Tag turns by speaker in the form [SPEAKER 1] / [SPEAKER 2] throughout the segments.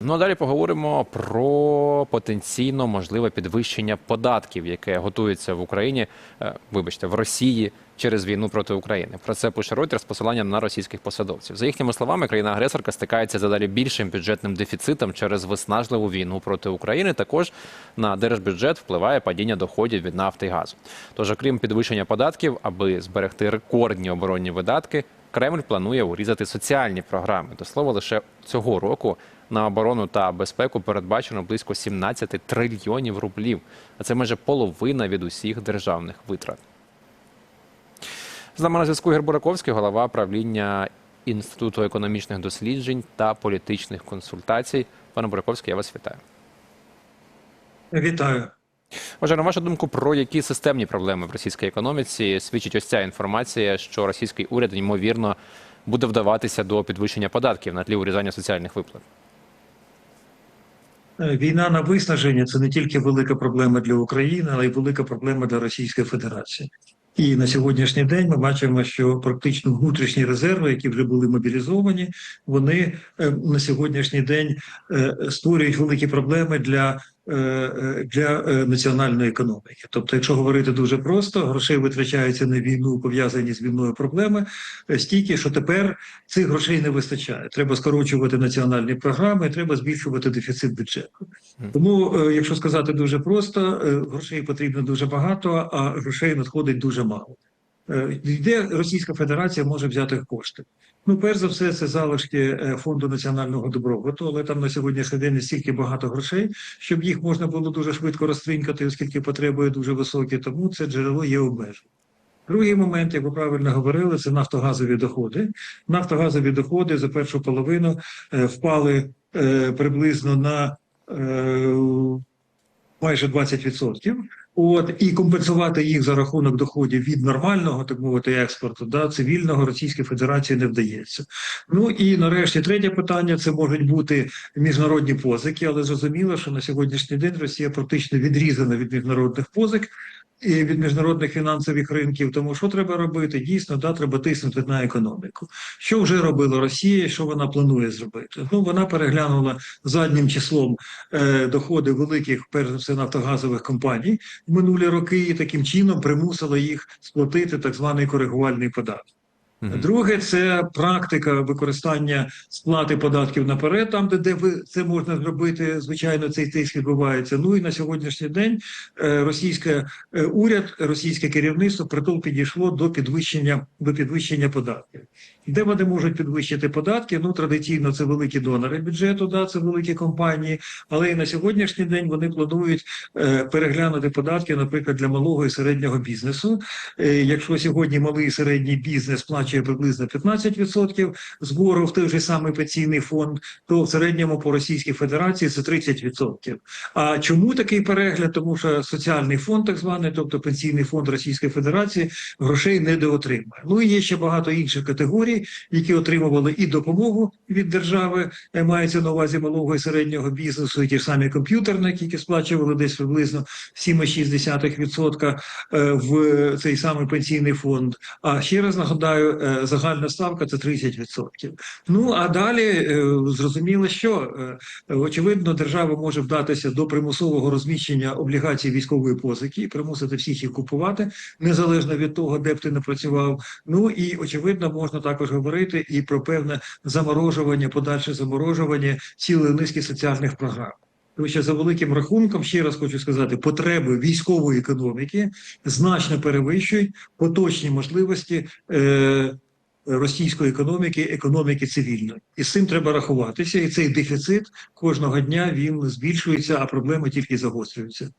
[SPEAKER 1] Ну а далі поговоримо про потенційно можливе підвищення податків, яке готується в Україні, е, вибачте, в Росії через війну проти України. Про це пише Reuters з посиланням на російських посадовців. За їхніми словами, країна-агресорка стикається за далі більшим бюджетним дефіцитом через виснажливу війну проти України. Також на держбюджет впливає падіння доходів від нафти і газу. Тож, окрім підвищення податків, аби зберегти рекордні оборонні видатки. Кремль планує урізати соціальні програми. До слова, лише цього року на оборону та безпеку передбачено близько 17 трильйонів рублів. А це майже половина від усіх державних витрат. З нами на зв'язку Ігор Бураковський, голова правління Інституту економічних досліджень та політичних консультацій. Пане Бураковський, я вас вітаю.
[SPEAKER 2] Вітаю.
[SPEAKER 1] Отже, на вашу думку, про які системні проблеми в російській економіці свідчить ось ця інформація, що російський уряд ймовірно буде вдаватися до підвищення податків на тлі урізання соціальних виплат.
[SPEAKER 2] Е, Війна на виснаження це не тільки велика проблема для України, але й велика проблема для Російської Федерації. І на сьогоднішній день ми бачимо, що практично внутрішні резерви, які вже були мобілізовані, вони е, на сьогоднішній день е, створюють великі проблеми для, для е, національної економіки. Тобто, якщо говорити дуже просто, грошей витрачається на війну, пов'язані з війною проблеми, е, стільки, що тепер цих грошей не вистачає. Треба скорочувати національні програми, треба збільшувати дефіцит бюджету. Тому, е, якщо сказати дуже просто, е, грошей потрібно дуже багато, а грошей надходить дуже мало. Е, Де Російська Федерація може взяти кошти? Ну, перш за все, це залишки е, фонду національного добробуту, але там на сьогоднішній день настільки багато грошей, щоб їх можна було дуже швидко розтринькати, оскільки потреби дуже високі. Тому це джерело є обмежено. Другий момент, як ви правильно говорили, це нафтогазові доходи. Нафтогазові доходи за першу половину е, впали е, приблизно на майже 20%. От і компенсувати їх за рахунок доходів від нормального, так мовити, експорту да цивільного Російської Федерації не вдається. Ну і нарешті третє питання: це можуть бути міжнародні позики, але зрозуміло, що на сьогоднішній день Росія практично відрізана від міжнародних позик. І від міжнародних фінансових ринків, тому що треба робити? Дійсно, да, треба тиснути на економіку. Що вже робила Росія, що вона планує зробити? Ну вона переглянула заднім числом е, доходи великих, перш за все, нафтогазових компаній в минулі роки, і таким чином примусила їх сплатити так званий коригувальний податок. Друге, це практика використання сплати податків наперед, там, де, де це можна зробити. Звичайно, цей тиск відбувається. Ну і на сьогоднішній день е, російське е, уряд, російське керівництво притул підійшло до підвищення до підвищення податків. Де вони можуть підвищити податки? Ну традиційно це великі донори бюджету, да, це великі компанії. Але і на сьогоднішній день вони планують е, переглянути податки, наприклад, для малого і середнього бізнесу. Е, якщо сьогодні малий і середній бізнес сплачує приблизно 15% збору в той же самий пенсійний фонд, то в середньому по Російській Федерації це 30%. А чому такий перегляд? Тому що соціальний фонд, так званий, тобто пенсійний фонд Російської Федерації, грошей недоотримує. Ну і є ще багато інших категорій, які отримували і допомогу від держави, е, мається на увазі малого і середнього бізнесу, і ті ж самі комп'ютерники, які сплачували десь приблизно 7,6% е, в цей самий пенсійний фонд. А ще раз нагадаю, е, загальна ставка це 30%. Ну а далі зрозуміло, що очевидно держава може вдатися до примусового розміщення облігацій військової позики і примусити всіх їх купувати, незалежно від того, де б ти не працював. Ну і очевидно, можна також говорити і про певне заморожування, подальше заморожування цілої низки соціальних програм. Тому що за великим рахунком, ще раз хочу сказати, потреби військової економіки значно перевищують поточні можливості е, російської економіки, економіки цивільної. І з цим треба рахуватися. І цей дефіцит кожного дня він збільшується, а проблеми тільки загострюються.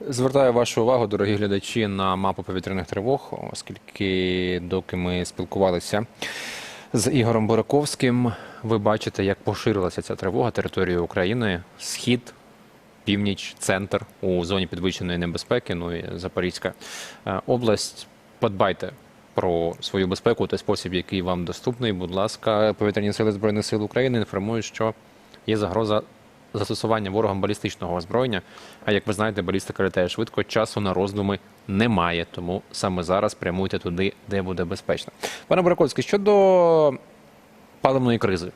[SPEAKER 1] Звертаю вашу увагу, дорогі глядачі, на мапу повітряних тривог, оскільки доки ми спілкувалися з Ігорем Бураковським, ви бачите, як поширилася ця тривога територією України, схід, північ, центр у зоні підвищеної небезпеки, ну і Запорізька е, область. Подбайте про свою безпеку та спосіб, який вам доступний. Будь ласка, повітряні сили збройних сил України інформують, що є загроза застосування ворогом балістичного озброєння. А як ви знаєте, балістика літає швидко, часу на роздуми немає. Тому саме зараз прямуйте туди, де буде безпечно. Пане Бураковський, щодо паливної кризи,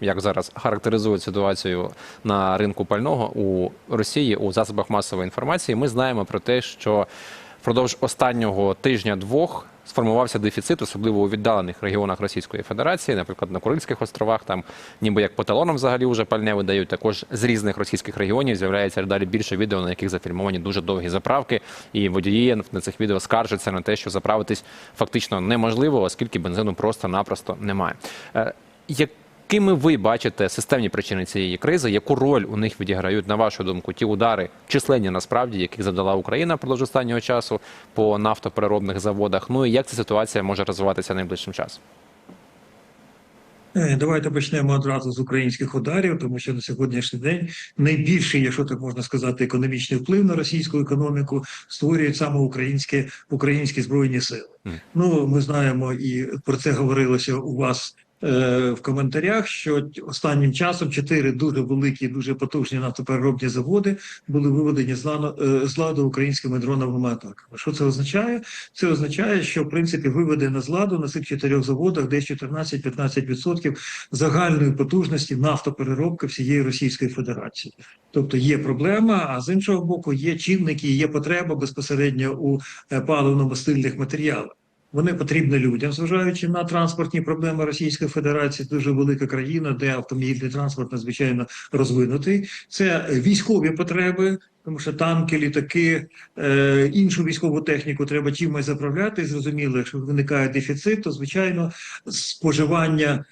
[SPEAKER 1] як зараз характеризують ситуацію на ринку пального у Росії у засобах масової інформації, ми знаємо про те, що впродовж останнього тижня-двох сформувався дефіцит, особливо у віддалених регіонах Російської Федерації, наприклад, на Курильських островах, там ніби як по талонам взагалі вже пальне видають. Також з різних російських регіонів з'являється далі більше відео, на яких зафільмовані дуже довгі заправки, і водії на цих відео скаржаться на те, що заправитись фактично неможливо, оскільки бензину просто-напросто немає. Е, Якими ви бачите системні причини цієї кризи? Яку роль у них відіграють, на вашу думку, ті удари, численні насправді, яких завдала Україна впродовж останнього часу по нафтопереробних заводах? Ну і як ця ситуація може розвиватися найближчим часом?
[SPEAKER 2] Е, Давайте почнемо одразу з українських ударів, тому що на сьогоднішній день найбільший, якщо так можна сказати, економічний вплив на російську економіку створюють саме українські українські збройні сили. Ну ми знаємо, і про це говорилося у вас. Е, В коментарях, що останнім часом чотири дуже великі, дуже потужні нафтопереробні заводи були виведені з е, ладу українськими дроновими атаками. Що це означає? Це означає, що в принципі виведено з ладу на цих чотирьох заводах десь 14-15% загальної потужності нафтопереробки всієї Російської Федерації. Тобто є проблема, а з іншого боку, є чинники, є потреба безпосередньо у е, паливно-мастильних матеріалах. Вони потрібні людям, зважаючи на транспортні проблеми Російської Федерації, дуже велика країна, де автомобільний транспорт надзвичайно розвинутий. Це військові потреби, тому що танки, літаки, е, іншу військову техніку треба чимось заправляти. Зрозуміло, якщо виникає дефіцит, то звичайно споживання.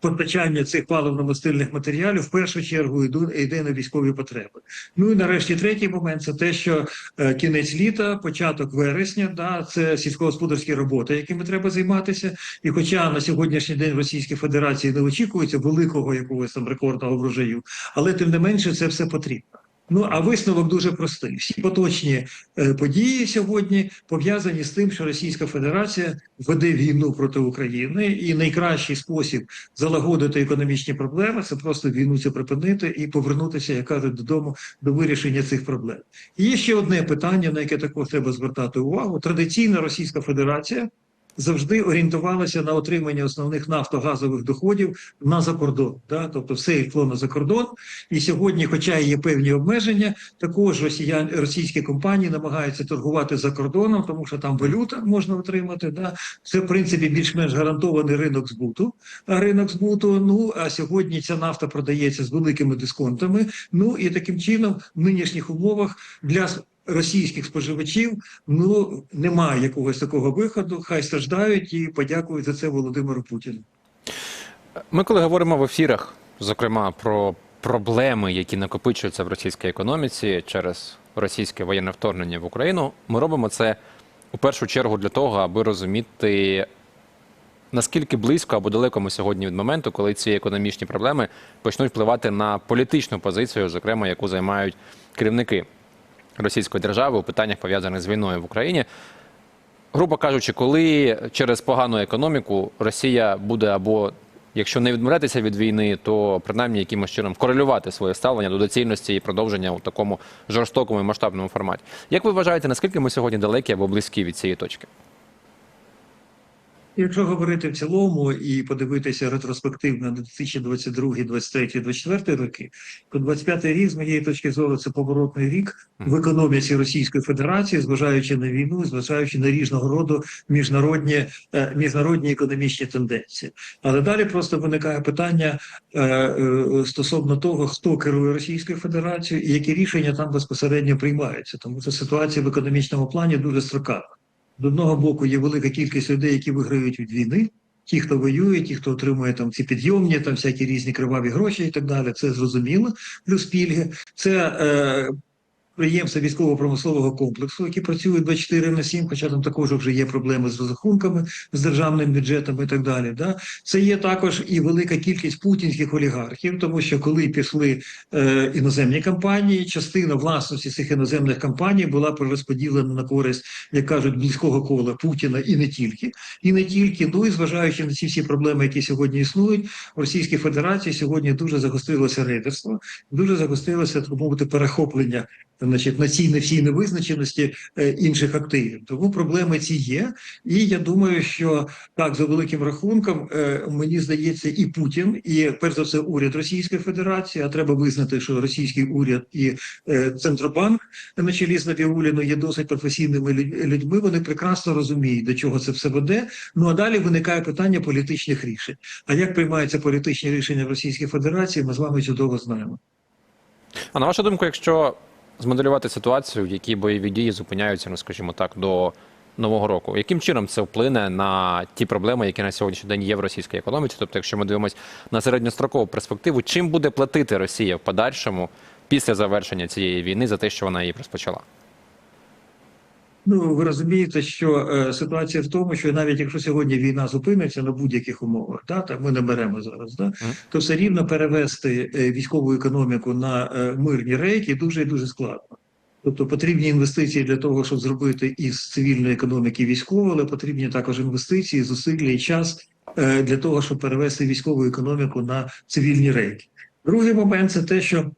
[SPEAKER 2] Постачання цих паливно-мастильних матеріалів в першу чергу йде на військові потреби. Ну і нарешті третій момент це те, що е, кінець літа, початок вересня, да, це сільськогосподарські роботи, якими треба займатися. І хоча на сьогоднішній день в Російській Федерації не очікується великого якогось там рекордного врожаю, але тим не менше це все потрібно. Ну а висновок дуже простий. Всі поточні е, події сьогодні пов'язані з тим, що Російська Федерація веде війну проти України, і найкращий спосіб залагодити економічні проблеми це просто війну цю припинити і повернутися, як кажуть, додому до вирішення цих проблем. І є ще одне питання, на яке також треба звертати увагу. Традиційна Російська Федерація завжди орієнтувалася на отримання основних нафтогазових доходів на закордон. Да? Тобто все йшло на закордон. І сьогодні, хоча є певні обмеження, також росіян, російські компанії намагаються торгувати за кордоном, тому що там валюта можна отримати. Да? Це в принципі більш-менш гарантований ринок збуту. Ринок збуту. Ну а сьогодні ця нафта продається з великими дисконтами. Ну і таким чином в нинішніх умовах для російських споживачів ну немає якогось такого виходу. Хай страждають і подякують за це Володимиру Путіну.
[SPEAKER 1] Ми коли говоримо в ефірах, зокрема про проблеми, які накопичуються в російській економіці через російське воєнне вторгнення в Україну, ми робимо це у першу чергу для того, аби розуміти. Наскільки близько або далеко ми сьогодні від моменту, коли ці економічні проблеми почнуть впливати на політичну позицію, зокрема яку займають керівники Російської держави у питаннях пов'язаних з війною в Україні, грубо кажучи, коли через погану економіку Росія буде або якщо не відмовлятися від війни, то принаймні якимось чином корелювати своє ставлення до доцільності і продовження у такому жорстокому і масштабному форматі. Як ви вважаєте, наскільки ми сьогодні далекі або близькі від цієї точки?
[SPEAKER 2] Якщо говорити в цілому і подивитися ретроспективно на 2022, 2023, 2024 роки, то 25-й рік, з моєї точки зору, це поворотний рік в економіці Російської Федерації, зважаючи на війну, зважаючи на різного роду міжнародні, е, міжнародні економічні тенденції. Але далі просто виникає питання е, е, стосовно того, хто керує Російською Федерацією і які рішення там безпосередньо приймаються, тому що ситуація в економічному плані дуже строкава. З одного боку є велика кількість людей, які виграють від війни. Ті, хто воює, ті, хто отримує там ці підйомні, там всякі різні криваві гроші і так далі. Це зрозуміло. Плюс пільги. Це е, підприємства військово-промислового комплексу, які працюють 24 на 7, хоча там також вже є проблеми з розрахунками, з державним бюджетом і так далі. Да? Це є також і велика кількість путінських олігархів, тому що коли пішли е, іноземні компанії, частина власності цих іноземних компаній була перерозподілена на користь, як кажуть, близького кола Путіна і не тільки, і не тільки. Ну і зважаючи на ці всі проблеми, які сьогодні існують, в Російській Федерації сьогодні дуже загострилося рейдерство, дуже загострилося так мовити перехоплення значить, на цій не всій невизначеності е, інших активів. Тому проблеми ці є. І я думаю, що так за великим рахунком е, мені здається, і Путін, і перш за все уряд Російської Федерації. А треба визнати, що російський уряд і е, центробанк на чолі з Навіуліну є досить професійними людьми. Вони прекрасно розуміють, до чого це все веде. Ну а далі виникає питання політичних рішень. А як приймаються політичні рішення в Російській Федерації, ми з вами чудово знаємо.
[SPEAKER 1] А на вашу думку, якщо змоделювати ситуацію, в якій бойові дії зупиняються, ну скажімо так, до нового року, яким чином це вплине на ті проблеми, які на сьогоднішній день є в російській економіці? Тобто, якщо ми дивимося на середньострокову перспективу, чим буде платити Росія в подальшому після завершення цієї війни за те, що вона її розпочала?
[SPEAKER 2] Ну ви розумієте, що е, ситуація в тому, що навіть якщо сьогодні війна зупиниться на будь-яких умовах, да, так ми не беремо зараз, да, то все рівно перевести е, військову економіку на е, мирні рейки дуже і дуже складно. Тобто потрібні інвестиції для того, щоб зробити із цивільної економіки військову, але потрібні також інвестиції, зусилля і час е, для того, щоб перевести військову економіку на цивільні рейки. Другий момент це те, що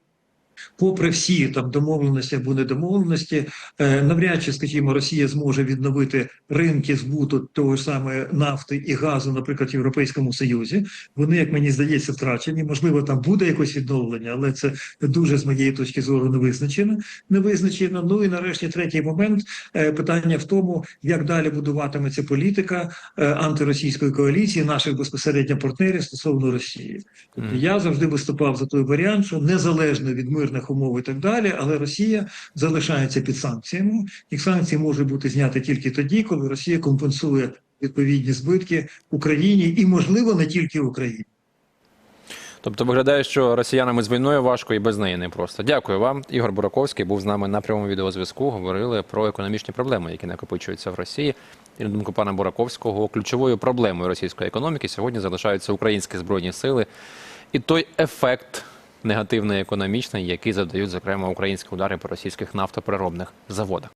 [SPEAKER 2] попри всі там домовленості або недомовленості, е, навряд чи, скажімо, Росія зможе відновити ринки збуту того ж саме нафти і газу, наприклад, в Європейському Союзі. Вони, як мені здається, втрачені. Можливо, там буде якось відновлення, але це дуже з моєї точки зору не визначено. Не визначено. Ну і нарешті третій момент е, питання в тому, як далі будуватиметься політика е, антиросійської коаліції, наших безпосередньо партнерів стосовно Росії. Тобто я завжди виступав за той варіант, що незалежно від мирних умов і так далі, але Росія залишається під санкціями. Їх санкції можуть бути зняті тільки тоді, коли Росія компенсує відповідні збитки Україні і, можливо, не тільки Україні.
[SPEAKER 1] Тобто виглядає, що росіянами з війною важко і без неї непросто. Дякую вам. Ігор Бураковський був з нами на прямому відеозв'язку. Говорили про економічні проблеми, які накопичуються в Росії. І на думку пана Бураковського, ключовою проблемою російської економіки сьогодні залишаються українські збройні сили і той ефект негативний економічний, який задають зокрема українські удари по російських нафтопереробних заводах.